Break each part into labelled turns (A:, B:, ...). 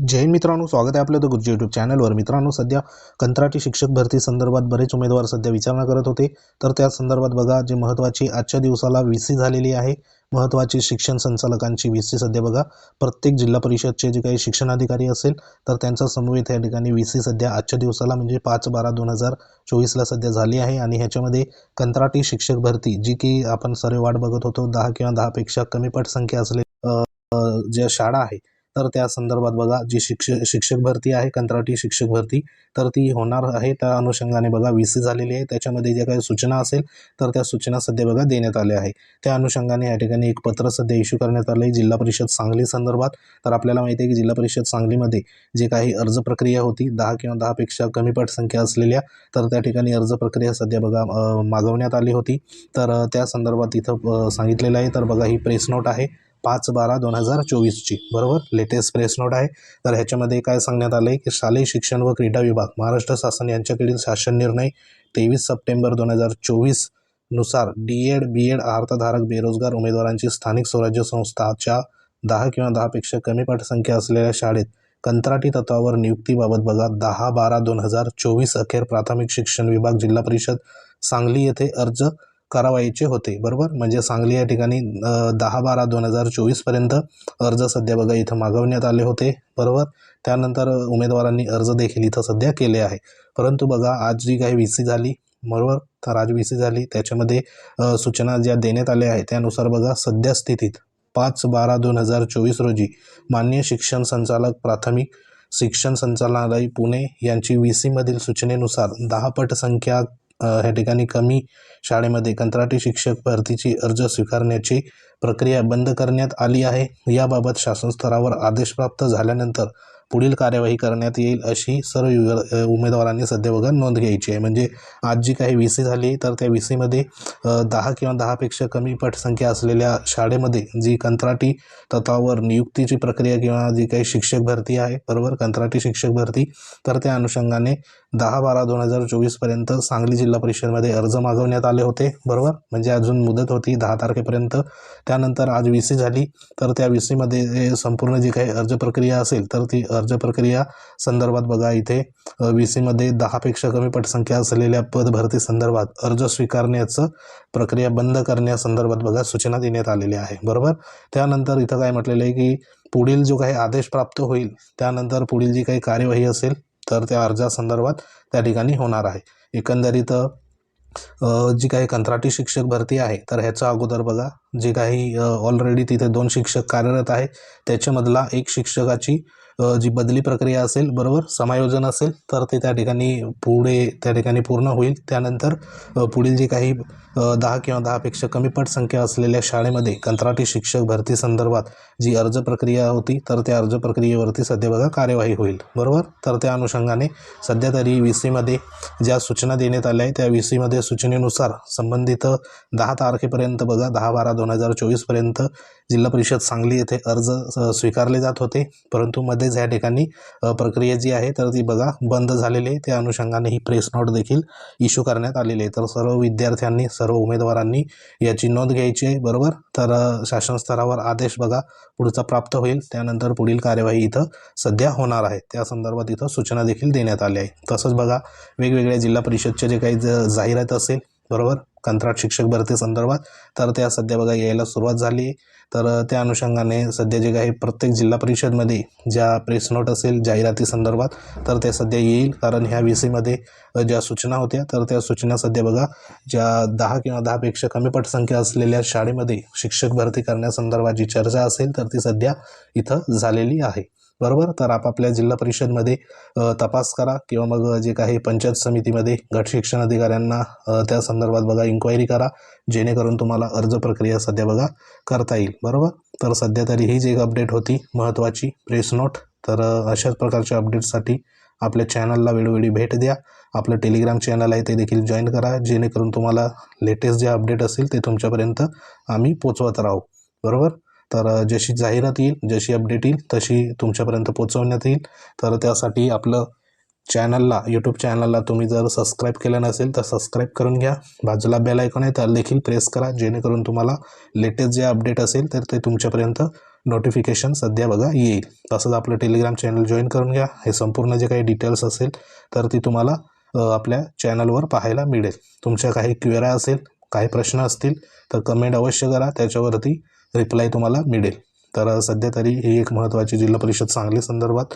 A: जैन मित्रांनो स्वागत आहे आपलं द गुरुजी यूट्यूब चॅनलवर मित्रांनो सध्या कंत्राटी शिक्षक भरती संदर्भात बरेच उमेदवार सध्या विचारणा करत होते. तर त्या संदर्भात बघा जे महत्त्वाची आजच्या दिवसाला व्ही सी झालेली आहे महत्त्वाची शिक्षण संचालकांची व्ही सी सध्या बघा. प्रत्येक जिल्हा परिषदचे जे काही शिक्षणाधिकारी असेल तर त्यांचा समवेत या ठिकाणी व्ही सी सध्या आजच्या दिवसाला म्हणजे पाच बारा दोन हजार चोवीसला सध्या झाली आहे. आणि ह्याच्यामध्ये कंत्राटी शिक्षक भरती जी की आपण सर्व वाट बघत होतो दहा किंवा दहापेक्षा कमी पटसंख्या असले ज्या शाळा आहे तर त्या संदर्भात बघा जी शिक्षक शिक्षक भरती आहे कंत्राटी शिक्षक भरती तर ती होणार आहे. त्या अनुषंगाने बघा व्ही सी झालेली आहे. त्याच्यामध्ये ज्या काही सूचना असेल तर त्या सूचना सध्या बघा देण्यात आल्या आहे. त्या अनुषंगाने या ठिकाणी एक पत्र सध्या इश्यू करण्यात आलं आहे जिल्हा परिषद सांगली संदर्भात. तर आपल्याला माहिती आहे की जिल्हा परिषद सांगलीमध्ये जे काही अर्ज प्रक्रिया होती दहा किंवा दहापेक्षा कमी पटसंख्या असलेल्या तर त्या ठिकाणी अर्ज प्रक्रिया सध्या बघा मागवण्यात आली होती. तर त्या संदर्भात इथं सांगितलेलं आहे. तर बघा ही प्रेस नोट आहे. पाच बारा दोन हजार चोवीसची. बरोबर? लेटेस्ट प्रेस नोट आहे. तर ह्याच्यामध्ये काय सांगण्यात आलं आहे की शालेय शिक्षण व क्रीडा विभाग महाराष्ट्र शासन यांच्याकडील शासन निर्णय तेवीस सप्टेंबर दोन हजार चोवीसनुसार डी एड बी एड अर्थधारक बेरोजगार उमेदवारांची स्थानिक स्वराज्य संस्थाच्या दहा किंवा दहापेक्षा कमी पाठसंख्या असलेल्या शाळेत कंत्राटी तत्वावर नियुक्तीबाबत बघा. दहा बारा दोन हजार चोवीस अखेर प्राथमिक शिक्षण विभाग जिल्हा परिषद सांगली येथे अर्ज करावायचे होते बरोबर? म्हणजे सांगली या ठिकाणी दहा बारा दोन हजार चोवीसपर्यंत अर्ज सध्या बघा इथं मागवण्यात आले होते बरोबर? त्यानंतर उमेदवारांनी अर्ज देखील इथं सध्या केले आहे. परंतु बघा आज जी काही व्ही सी झाली बरोबर? तर आज व्ही सी झाली त्याच्यामध्ये सूचना ज्या देण्यात आल्या आहेत त्यानुसार बघा सध्या स्थितीत पाच बारा दोन हजार चोवीस रोजी मान्य शिक्षण संचालक प्राथमिक शिक्षण संचालनालय पुणे यांची व्ही सीमधील सूचनेनुसार दहा पट संख्या ह्या ठिकाणी कमी शाळेमध्ये कंत्राटी शिक्षक भरतीची अर्ज स्वीकारण्याची प्रक्रिया बंद करण्यात आली आहे. याबाबत शासन स्तरावर आदेश प्राप्त झाल्यानंतर पुढील कार्यवाही करण्यात येईल अशी सर्व युव- उमेदवारांनी सध्या बघा नोंद घ्यायची आहे. म्हणजे आज जी काही व्ही सी झाली तर त्या व्ही सीमध्ये दहा किंवा दहापेक्षा कमी पटसंख्या असलेल्या शाळेमध्ये जी कंत्राटी तत्वावर नियुक्तीची प्रक्रिया किंवा जी काही शिक्षक भरती आहे बरोबर? कंत्राटी शिक्षक भरती तर त्या अनुषंगाने दहा बारा दोन हजार चोवीसपर्यंत सांगली जिल्हा परिषदमध्ये अर्ज मागवण्यात आले होते बरोबर? म्हणजे अजून मुदत होती दहा तारखेपर्यंत. त्यानंतर आज व्ही सी झाली तर त्या व्ही सीमध्ये संपूर्ण जी काही अर्ज प्रक्रिया असेल तर ती अर्ज प्रक्रिया संदर्भात बघा. इथे व्ही सीमध्ये दहापेक्षा कमी पटसंख्या असलेल्या पद भरती संदर्भात अर्ज स्वीकारण्याचं प्रक्रिया बंद करण्यासंदर्भात बघा सूचना देण्यात आलेल्या आहे. बरोबर? त्यानंतर इथं काय म्हटलेलं आहे की पुढील जो काही आदेश प्राप्त होईल त्यानंतर पुढील जी काही कार्यवाही असेल तर त्या अर्जासंदर्भात त्या ठिकाणी होणार आहे. एकंदरीत जी काही कंत्राटी शिक्षक भरती आहे तर ह्याचा अगोदर बघा जे काही ऑलरेडी तिथे दोन शिक्षक कार्यरत आहे त्याच्यामधला एक शिक्षकाची जी बदली प्रक्रिया असेल बरोबर? समायोजन असेल तर ते त्या ठिकाणी पुढे त्या ठिकाणी पूर्ण होईल. त्यानंतर पुढील जे काही दहा किंवा दहापेक्षा कमी पटसंख्या असलेल्या शाळेमध्ये कंत्राटी शिक्षक भरती संदर्भात जी अर्ज प्रक्रिया होती तर त्या अर्ज प्रक्रियेवरती सध्या बघा कार्यवाही होईल. बरोबर? तर त्या अनुषंगाने सध्या तरी व्ही सीमध्ये ज्या सूचना देण्यात आल्या आहे त्या व्ही सीमध्ये सूचनेनुसार संबंधित दहा तारखेपर्यंत बघा दहा बारा दोन हजार चोवीसपर्यंत जिल्हा परिषद सांगली येथे अर्ज स्वीकारले जात होते. परंतु मध्ये मध्येच या ठिकाणी प्रक्रिया जी आहे तर ती बघा बंद झालेली आहे. त्या अनुषंगाने ही प्रेस नोट देखील इश्यू करण्यात आलेली आहे. तर सर्व विद्यार्थ्यांनी सर्व उमेदवारांनी याची नोंद घ्यायची आहे बरोबर? तर शासनस्तरावर शासन स्तरावर आदेश बघा पुढचा प्राप्त होईल. त्यानंतर पुढील कार्यवाही इथं सध्या होणार आहे. त्या संदर्भात इथं सूचना देखील देण्यात आल्या आहे तसंच बघा वेगवेगळ्या जिल्हा परिषदचे जे काही ज जाहिरात असेल बरोबर? कंत्राट शिक्षक भरती संदर्भात. तर त्या सध्या बघा यायला सुरुवात झाली तर त्या अनुषंगाने सध्या जे काही प्रत्येक जिल्हा परिषदमध्ये ज्या प्रेस नोट असेल जाहिराती संदर्भात तर त्या सध्या येईल. कारण ह्या व्ही सीमध्ये ज्या सूचना होत्या तर त्या सूचना सध्या बघा ज्या दहा किंवा दहापेक्षा कमी पटसंख्या असलेल्या शाळेमध्ये शिक्षक भरती करण्यासंदर्भात जी चर्चा असेल तर ती सध्या इथं झालेली आहे. बरोबर? तर आपापल्या जिल्हा परिषदमध्ये तपास करा किंवा मग जे काही पंचायत समितीमध्ये गट शिक्षण अधिकाऱ्यांना त्या संदर्भात बघा इन्क्वायरी करा. जेणेकरून तुम्हाला अर्ज प्रक्रिया सध्या बघा करता येईल. बरोबर? तर सध्या तरी हीच एक अपडेट होती महत्त्वाची प्रेस नोट तर अशाच प्रकारच्या अपडेट्ससाठी आपल्या चॅनलला वेळोवेळी भेट द्या. आपलं टेलिग्राम चॅनल आहे ते देखील जॉईन करा. जेणेकरून तुम्हाला लेटेस्ट जे अपडेट असेल ते तुमच्यापर्यंत आम्ही पोचवत राहू. बरोबर? तर जशी जाहिरात येईल जशी अपडेट येईल तशी तुमच्यापर्यंत पोचवण्यात येईल. तर त्यासाठी आपलं चॅनलला यूट्यूब चॅनलला तुम्ही जर सबस्क्राईब केलं नसेल तर सबस्क्राईब करून घ्या. बाजूला बेल आयकॉन आहे त्याला देखील प्रेस करा. जेणेकरून तुम्हाला लेटेस्ट जे अपडेट असेल तर ते तुमच्यापर्यंत नोटिफिकेशन सध्या बघा येईल. तसंच आपलं टेलिग्राम चॅनल जॉईन करून घ्या. हे संपूर्ण जे काही डिटेल्स असेल तर ती तुम्हाला आपल्या चॅनलवर पाहायला मिळेल. तुमच्या काही क्वेऱ्या असेल काही प्रश्न असतील तर कमेंट अवश्य करा. त्याच्यावरती रिप्लाय तुम्हाला मिळेल. तर सध्या तरी ही एक महत्त्वाची जिल्हा परिषद सांगली संदर्भात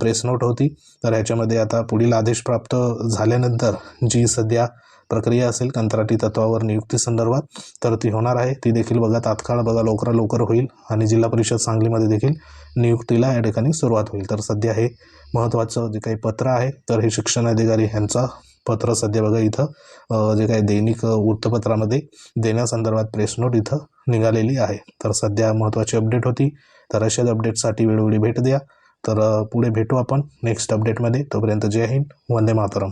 A: प्रेस नोट होती. तर ह्याच्यामध्ये आता पुढील आदेश प्राप्त झाल्यानंतर जी सध्या प्रक्रिया असेल कंत्राटी तत्वावर नियुक्ती संदर्भात तर ती होणार आहे. ती देखील बघा तात्काळ बघा लवकरात लवकर होईल आणि जिल्हा परिषद सांगलीमध्ये देखील नियुक्तीला या ठिकाणी सुरुवात होईल. तर सध्या हे महत्त्वाचं जे काही पत्र आहे तर हे शिक्षण अधिकारी यांचा पत्र सध्या बघा इथं जे काही दैनिक वृत्तपत्रामध्ये देण्यासंदर्भात प्रेस नोट इथं निघालेली आहे. तर सध्या महत्त्वाची अपडेट होती. तर अशाच अपडेटसाठी वेळोवेळी भेट द्या. तर पुढे भेटू आपण नेक्स्ट अपडेटमध्ये तोपर्यंत जय हिंद. वंदे मातरम.